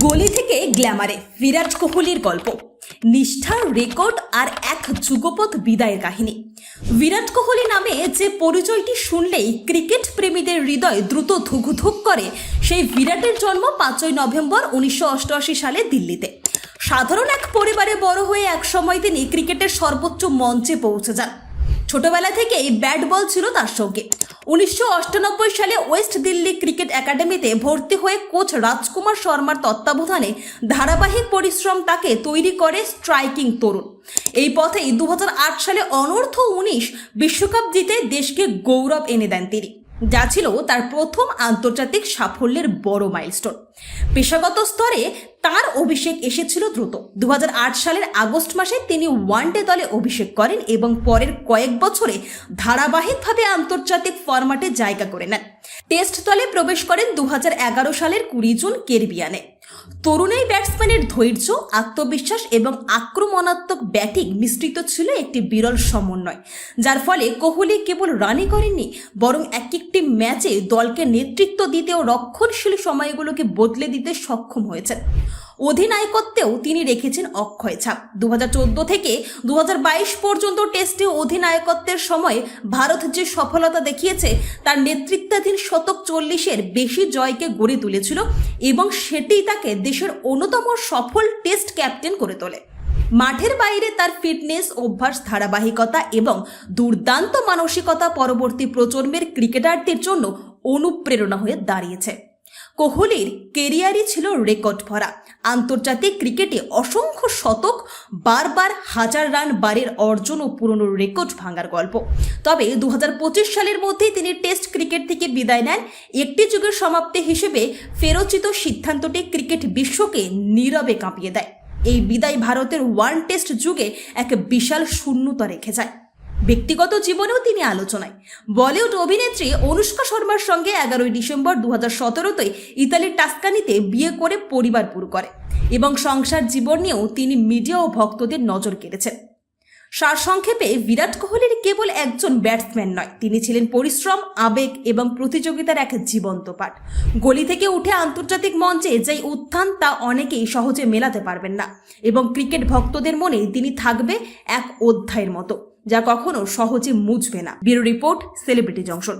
গলি থেকে গ্ল্যামারে বিরাট কোহলির গল্প, নিষ্ঠার রেকর্ড আর এক যুগপথ বিদায়ের কাহিনী। বিরাট কোহলি নামে যে পরিচয়টি শুনলেই ক্রিকেট প্রেমীদের হৃদয় দ্রুত ধুকধুক করে, সেই বিরাটের জন্ম পাঁচই নভেম্বর উনিশশো অষ্টআশি সালে দিল্লিতে। সাধারণ এক পরিবারে বড় হয়ে একসময় তিনি ক্রিকেটের সর্বোচ্চ মঞ্চে পৌঁছে যান। ছোটবেলা থেকেই ব্যাট বল ছিল তার সঙ্গে। উনিশশো সালে ওয়েস্ট দিল্লি ক্রিকেট একাডেমিতে ভর্তি হয়ে কোচ রাজকুমার শর্মার তত্ত্বাবধানে ধারাবাহিক পরিশ্রম তাকে তৈরি করে স্ট্রাইকিং তরুণ। এই পথেই দু হাজার আট সালে অনর্থ উনিশ বিশ্বকাপ জিতে দেশকে গৌরব এনে দেন তিনি। যা ছিল তার প্রথম আন্তর্জাতিক সাফল্যের বড় মাইলস্টোন। পেশাগত স্তরে তার অভিষেক এসেছিল দ্রুত। দু হাজার আট সালের আগস্ট মাসে তিনি ওয়ানডে দলে অভিষেক করেন এবং পরের কয়েক বছরে ধারাবাহিকভাবে আন্তর্জাতিক ফরম্যাটে জায়গা করে নেন। টেস্ট দলে প্রবেশ করেন দু হাজার এগারো সালের কুড়ি জুন কেরবিয়ানে। তরুণ এই ব্যাটসম্যানের ধৈর্য, আত্মবিশ্বাস এবং আক্রমণাত্মক ব্যাটিং মিশ্রিত ছিল একটি বিরল সমন্বয়, যার ফলে কোহলি কেবল রানই করেননি, বরং এক একটি ম্যাচে দলকে নেতৃত্ব দিতে ও রক্ষণশীল সময়গুলোকে বদলে দিতে সক্ষম হয়েছেন। অধিনায়কত্বেও তিনি রেখেছেন অক্ষয় ছাপ। দু হাজার চোদ্দ থেকে দু হাজার বাইশ পর্যন্ত টেস্টে অধিনায়কত্বের সময় ভারত যে সফলতা দেখিয়েছে, তার নেতৃত্বাধীন শতক চল্লিশের বেশি জয়কে গড়ে তুলেছিল এবং সেটি তাকে দেশের অন্যতম সফল টেস্ট ক্যাপ্টেন করে তোলে। মাঠের বাইরে তার ফিটনেস, অভ্যাস, ধারাবাহিকতা এবং দুর্দান্ত মানসিকতা পরবর্তী প্রজন্মের ক্রিকেটারদের জন্য অনুপ্রেরণা হয়ে দাঁড়িয়েছে। কোহলির কেরিয়ারই ছিল রেকর্ড ভরা। আন্তর্জাতিক ক্রিকেটে অসংখ্য শতক, বারবার হাজার রান বারের অর্জন ও পুরনো রেকর্ড ভাঙার গল্প। তবে দু হাজার পঁচিশ সালের মধ্যেই তিনি টেস্ট ক্রিকেট থেকে বিদায় নেন। একটি যুগের সমাপ্তি হিসেবে ফেরোচিত সিদ্ধান্তটি ক্রিকেট বিশ্বকে নীরবে কাঁপিয়ে দেয়। এই বিদায় ভারতের ওয়ান টেস্ট যুগে এক বিশাল শূন্যতা রেখে যায়। ব্যক্তিগত জীবনেও তিনি আলোচনায়। বলিউড অভিনেত্রী অনুষ্কা শর্মার সঙ্গে এগারোই ডিসেম্বর দু হাজার সতেরোতে ইতালির টাস্কানিতে বিয়ে করে পরিবার পুরো করে এবং সংসার জীবন নিয়েও তিনি মিডিয়া ও ভক্তদের নজর কেড়েছেন। সারসংক্ষেপে, বিরাট কোহলির কেবল একজন ব্যাটসম্যান নয়, তিনি ছিলেন পরিশ্রম, আবেগ এবং প্রতিযোগিতার এক জীবন্ত পাঠ। গলি থেকে উঠে আন্তর্জাতিক মঞ্চে যেই উত্থান, তা অনেকেই সহজে মেলাতে পারবেন না এবং ক্রিকেট ভক্তদের মনে তিনি থাকবে এক অধ্যায়ের মতো, যা কখনো সহজে মুছবে না। Bureau report, celebrity junction.